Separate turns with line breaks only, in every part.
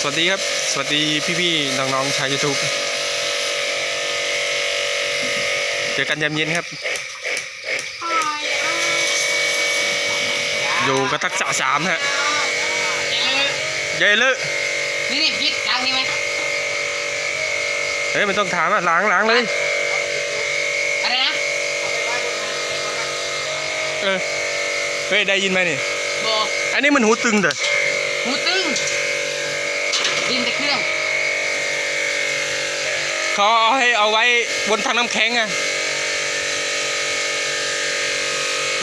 สวัสดีครับ สวัสดีพี่ๆน้องๆชาวยูทูบเจอกันยามเย็นครับ อยู่กระตักษะสามฮะเยเลย
นี่นี่พิษล้างนี่ไหม
เฮ้ยมันต้องถามอะล้างล้างเลย
อะไรนะ
เออเฮ้ยได้ยินไหมนี่
โบ
อันนี้มันหูตึงเด้อ
หูตึง ดินแต่เครื่อง
เขาเอาให้เอาไว้บนทางน้ำแข็งอะ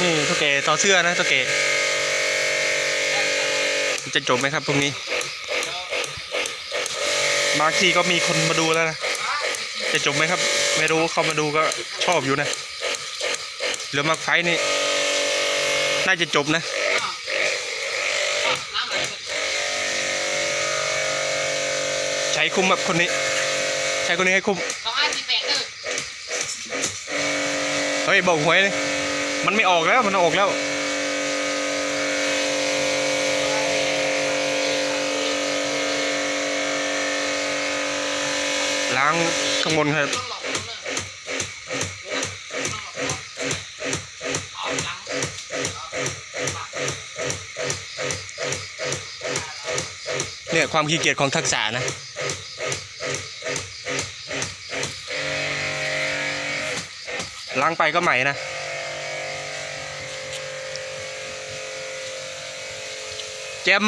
นี่เท่าแก่ต่อเสื้อนะเท่าแก่จะจบไหมครับพรุ่งนี้ บางทีก็มีคนมาดูแล้วนะ จะจบไหมครับ ไม่รู้เขามาดูก็ชอบอยู่นะ เหลือมาไฟนี่ น่าจะจบนะ ใช้คุ้มแบบคนนี้ ใช้คนนี้ให้คุ้ม
สองห้าสี่แปดเด้อ
เฮ้ยบอกหวยเลยมันไม่ออกแล้ว มันออกแล้ว ล้างข้างบนครับ
ต้องหลอกผมเนอะเอาหลัง
เนี่ยความขี้เกียจของทักษะนะ ล้างไปก็ใหม่นะเจม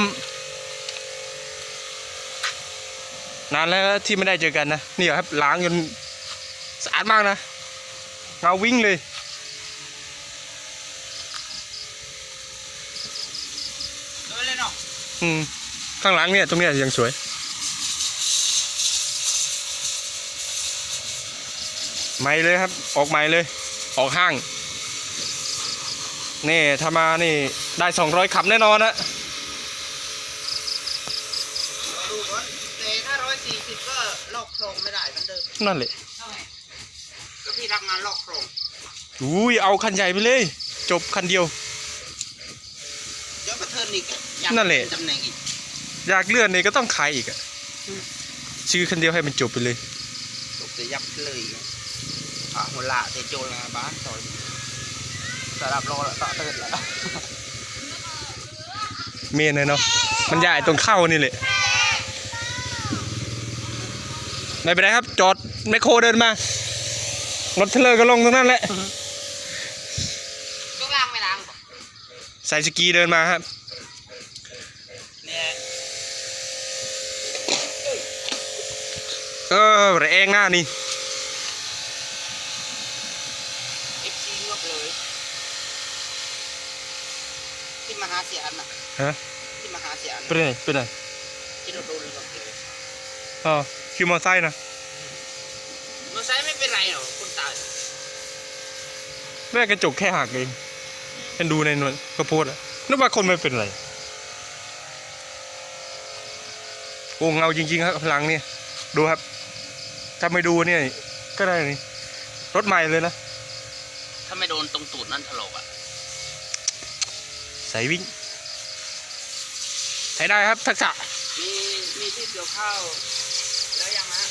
นานแล้วที่ไม่ได้เจอกันนะนี่ครับล้างจนสะอาดมากนะเงาวิ่งเลย
เดินเลยเนาะ
อืมข้างหลังเนี่ยตรงเนี้ยยังสวย ใหม่เลยครับ ออกใหม่เลย ออกห้าง นี่ถ้ามานี่ได้สองร้อยขับแน่นอนนะ
ดูก่อนแต่ถ้าร้อยสี่สิบก็ลอกโครงไม่ได้เหมือนเดิม
นั่นแหละ
เท่าไหร่
ก็พี่ทำงานลอกโครง
อุ้ยเอาคันใหญ่ไปเลย จบคันเดียว
เดี๋ยวมาเทิร์นอีกอยาก
นั่นแหละ
ตำแหน่งอีก
อยากเลื่อนนี่ก็ต้องขายอีกอะซื้อคันเดียวให้มันจบไปเลย
ตกจะยับเลย อะหัวละเตโจลาบ้านต่อยสำหรับรอละต่อเติร์นแล้ว
เมนเลยเนาะมันใหญ่ตรงเข้านี่แหละไม่เป็นไรครับ จอดแมคโครเดินมารถเทรลเลอร์ก็ลงตรงนั้นแหละ
ช่วงล่างไม่ล้างบ่
ใส่สกีเดินมาครับ
เนี่ย
เออแรงหน้านี่
เอฟซีงบเลย ที่มหาเสียอันน่ะ
ฮะ
ที่มหาเสียอัน
เป็นไงเป็นไง
ที่เราดูเลยก็คือ
อ๋อคิวมอไซค์นะ
มันใช้ไม่เป็นไรหรอกคนตาย
แม่กระจกแค่หักเองเห็นดูในหน่วยกระโพดอะนึกว่าคนไม่เป็นไรโอ้เงาจริง ๆ ครับพลังเนี่ยดูครับ ถ้าไม่ดูเนี่ย ก็ได้นี่รถใหม่เลยนะ
ถ้าไม่โดนตรงตูดนั่นถลกอะ
ใส่วิ่งใช้ได้ครับทักษะ
มีมีที่เกี่ยวข้าวแล้วยังฮะ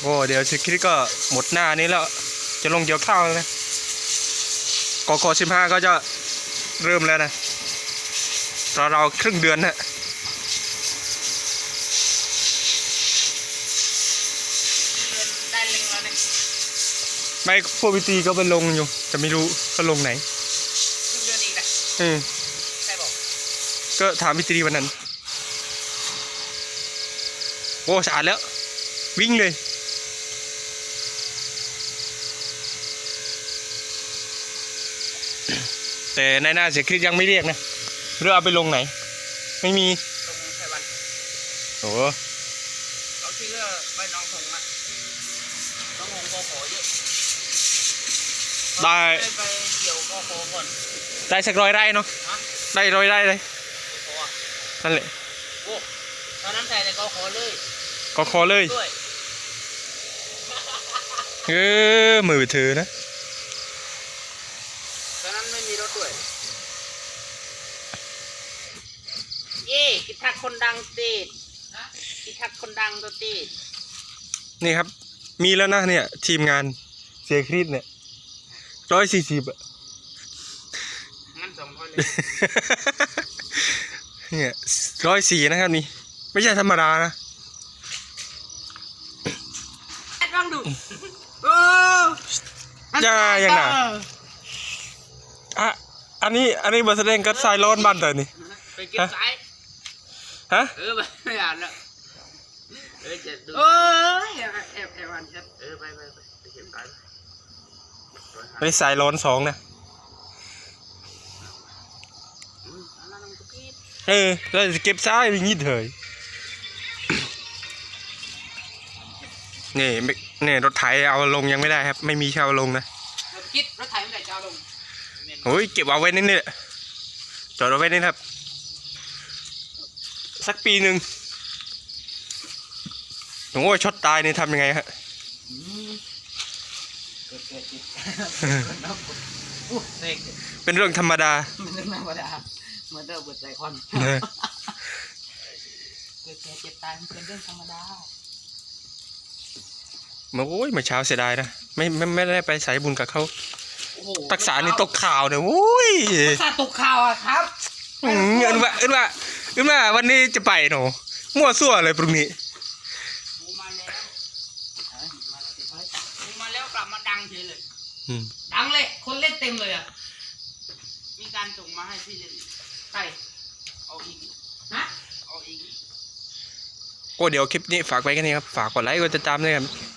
โอ้เดี๋ยวสคริปต์ก็หมดหน้านี้แล้ว จะลงเกี่ยวข้าวแล้วนะกกสิบห้าก็จะเริ่มแล้วนะรอเราครึ่งเดือนนะ
ได้เล็งแล้วเนี่ย
ไม่พวกพิตีก็ไปลงอยู่ แต่ไม่รู้ก็ลงไหน
ครึ่งเดือนอีกนะ
อืม
ใช่บอก
ก็ถามพิตีวันนั้น โอ้สะอาดแล้ว วิ่งเลยแต่ในหน้าเสียคริสยังไม่เรียกนะเรือเอาไปลงไหน ไม่มี
ลงไต้หวัน
โอ้
เราที่เลือกใบน้องหงอะน้องหงกอขอเยอะ
ได้
ไปเกี่ยวก็โคก่อน
ได้สักร้อยไร่เนาะได้ร้อยไร่เลย
ท่ะ
นั่นแหละ
โอ้ตอนนั้นใส่ในกอโคเลย
ก็คอเลยเออมือไปถือนะ
ตอนนั้นไม่มีรถด้วยเย่กิทักคนดังติดกิทักคนดังตัวติด
นี่ครับ มีแล้วนะเนี่ย ทีมงานเสียคริสเนี่ย ร้อยสี่สิบอะ
งั้นสองคนเลย
เนี่ยร้อยสี่นะครับนี่ ไม่ใช่ธรรมดานะ
แอดลองดูเออ
อย่าอย่างน่ะอะอันนี้อันนี้บอสแสดงกับสายร้อนบ้านเตอนี่
ไปเก็บสาย
ฮะ
เออไม่อ่านแล้วเออจะดูเออแอบแอบแอบอ่านแชทเออไปไปไปไปเก็บสาย
อันนี้สายร้อนสองนะ
อืมอันนั้นมันก็ผิด
เออแล้วจะเก็บซ้ายอย่างนี้เถอะนี่ไม่นี่รถไถเอาลงยังไม่ได้ครับ ไม่มีเช่าลงนะ
รถคิดรถไถไม่ได้จะเอาลง
โอ้ยเก็บเอาไว้นี่นี่แหละจอดเอาไว้นี่ครับ สักปีหนึ่งโอ้ยช็อตตายนี่ทำยังไงฮะ
เกิดจิตอู้เสก
เป็นเรื่องธรรมดา
มันเรื่องธรรมดาเหมือนเดิมเปิดใจควัน
เออ
เกิดแก่เจ็บตายมันเป็นเรื่องธรรมดา
มาโอ้ยเมื่อเช้าเสียดายนะไม่ไม่ไม่ได้ไปสายบุญกับเขา
โอ้โห
ตักษานี่ตกข่าวเนี่ยโอ้ย
ตักษาตกข่าวอะครับ
อืมเอินว่าเอินว่าเอินว่าวันนี้จะไปหนูมั่วซั่วเลยพรุ่งนี้
มูมาแล้วเอ้ยมาแล้วติดไว้มูมาแล้วกลับมา ดังเฉยเลย
อืม
ดังเลย คนเล่นเต็มเลยอะ มีการส่งมาให้พี่เล่นใครเอาอีกฮะเอาอีก
โอ้เดี๋ยวคลิปนี้ฝากไว้แค่นี้ครับ ฝากกดไลค์กดติดตามด้วยครับ